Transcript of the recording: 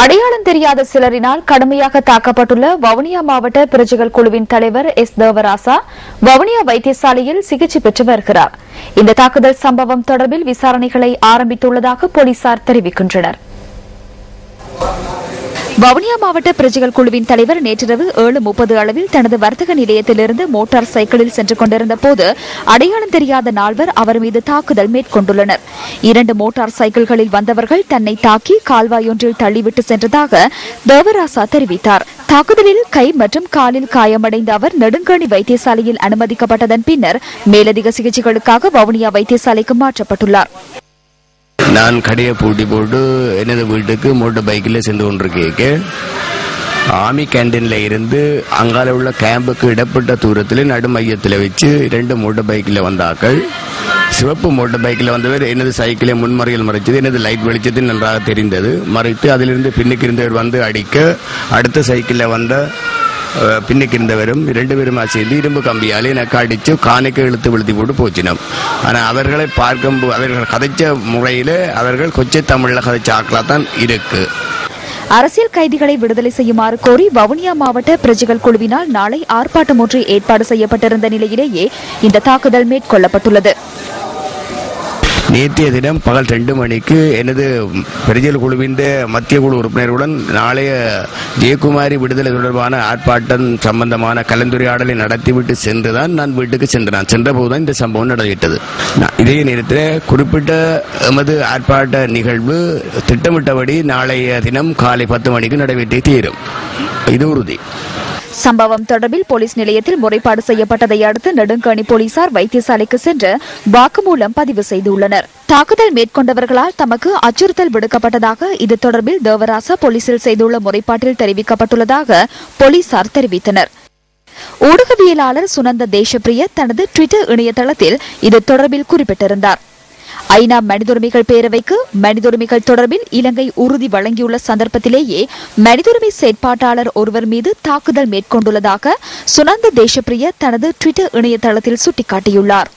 அடையாளம் தெரியாத சிலரினால் கடுமையாக தாக்கப்பட்டுள்ள வவுனியா மாவட்ட பிரஜைகள் குழுவின் தலைவர் எஸ். தேவராசா வவுனியா வைத்தியசாலையில் சிகிச்சை பெற்று வருகிறார். இந்த தாக்குதல் சம்பவம் தொடர்பில் விசாரணைகளை ஆரம்பித்துள்ளதாக போலீசார் தெரிவிக்கின்றனர். வவுனியா மாவட்ட பிரஜைகள் குழுவின் தலைவர் நேற்றிரவு ஏழு முப்பது அளவில் தனது வர்த்தக நிலையத்திலிருந்து மோட்டார் சைக்கிளில் சென்று கொண்டிருந்த போது அடையாளம் தெரியாத நால்வர் அவர் மீது தாக்குதல் மேற்கொண்டுள்ளனர். இரண்டு மோட்டார் சைக்கிள்களில் வந்தவர்கள் தன்னை தாக்கி கால்வாயொன்றில் தள்ளிவிட்டு சென்றதாக தேவராசா தெரிவித்தார். தாக்குதலில் கை மற்றும் காலில் காயமடைந்த அவர் நெடுங்கணி வைத்தியசாலையில் அனுமதிக்கப்பட்டதன் பின்னர் மேலதிக சிகிச்சைகளுக்காக வவுனியா வைத்தியசாலைக்கு மாற்றப்பட்டுள்ளார். நான் கடையை பூட்டி போட்டு எனது வீட்டுக்கு மோட்டர் பைக்கில் சென்று கொண்டிருக்கேன். ஆமி கேண்டீனில் இருந்து அங்கால உள்ள கேம்புக்கு இடப்பட்ட தூரத்தில் நடு மையத்தில் வச்சு ரெண்டு மோட்டர் பைக்கில் வந்தாக்கள் சிவப்பு மோட்டர் பைக்கில் வந்தவர் எனது சைக்கிளை முன்மறையில் மறைச்சது எனது லைட் வெளிச்சத்தில் நன்றாக தெரிந்தது. மறைத்து அதிலிருந்து பின்னுக்கு இருந்தவர் வந்து அடிக்க அடுத்த சைக்கிளில் வந்த பின்னுக்கு இருந்தவரும் ரெண்டு பேருமா சேர்ந்து இரும்பு கம்பியாலே எனக்கு அடித்து காணிக்க இழுத்து விழுத்தி போட்டு போச்சினோம் ஆனால் அவர்களை பார்க்கும் அவர்கள் கதைச்ச முறையில் அவர்கள் கொச்சை தமிழில் கதைச்ச ஆக்களாக தான் இருக்கு அரசியல் கைதிகளை விடுதலை செய்யுமாறு கோரி வவுனியா மாவட்ட பிரஜைகள் குழுவினால் நாளை ஆர்ப்பாட்டம் ஒன்று ஏற்பாடு செய்யப்பட்டிருந்த நிலையிலேயே இந்த தாக்குதல் மேற்கொள்ளப்பட்டுள்ளது. நேற்றைய தினம் பகல் ரெண்டு மணிக்கு எனது பெரிஜல் குழுவின் மத்திய குழு உறுப்பினருடன் நாளைய ஜெயக்குமாரி விடுதலை தொடர்பான ஆர்ப்பாட்டம் சம்பந்தமான கலந்துரையாடலை நடத்திவிட்டு சென்றுதான் நான் வீட்டுக்கு சென்றான். சென்றபோதுதான் இந்த சம்பவம் நடைபெற்றது நான் இதே நேரத்தில் குறிப்பிட்ட எமது ஆர்ப்பாட்ட நிகழ்வு திட்டமிட்டபடி நாளைய தினம் காலை பத்து மணிக்கு நடைபெற்றே தீரும். இது உறுதி. சம்பவம் தொடர்பில் போலீஸ் நிலையத்தில் முறைப்பாடு செய்யப்பட்டதை அடுத்து நெடுங்கணி போலீசார் வைத்தியசாலைக்கு சென்று வாக்குமூலம் பதிவு செய்துள்ளனர். தாக்குதல் மேற்கொண்டவர்களால் தமக்கு அச்சுறுத்தல் விடுக்கப்பட்டதாக இது தொடர்பில் தேவராசா போலீசில் செய்துள்ள முறைப்பாட்டில் தெரிவிக்கப்பட்டுள்ளதாக போலீசார் தெரிவித்தனர். ஊடகவியலாளர் சுனந்த தேசப்பிரிய தனது ட்விட்டர் இணையதளத்தில் இது தொடர்பில் குறிப்பிட்டிருந்தார். ஐநா மனிதுரிமைகள் பேரவைக்கு மனிதுரிமைகள் தொடர்பில் இலங்கை உறுதி வழங்கியுள்ள சந்தர்ப்பத்திலேயே மனிதுரிமை செயற்பாட்டாளர் ஒருவர் மீது தாக்குதல் மேற்கொண்டுள்ளதாக சுனந்த தேசப்பிரிய தனது ட்விட்டர் இணையதளத்தில் சுட்டிக்காட்டியுள்ளார்.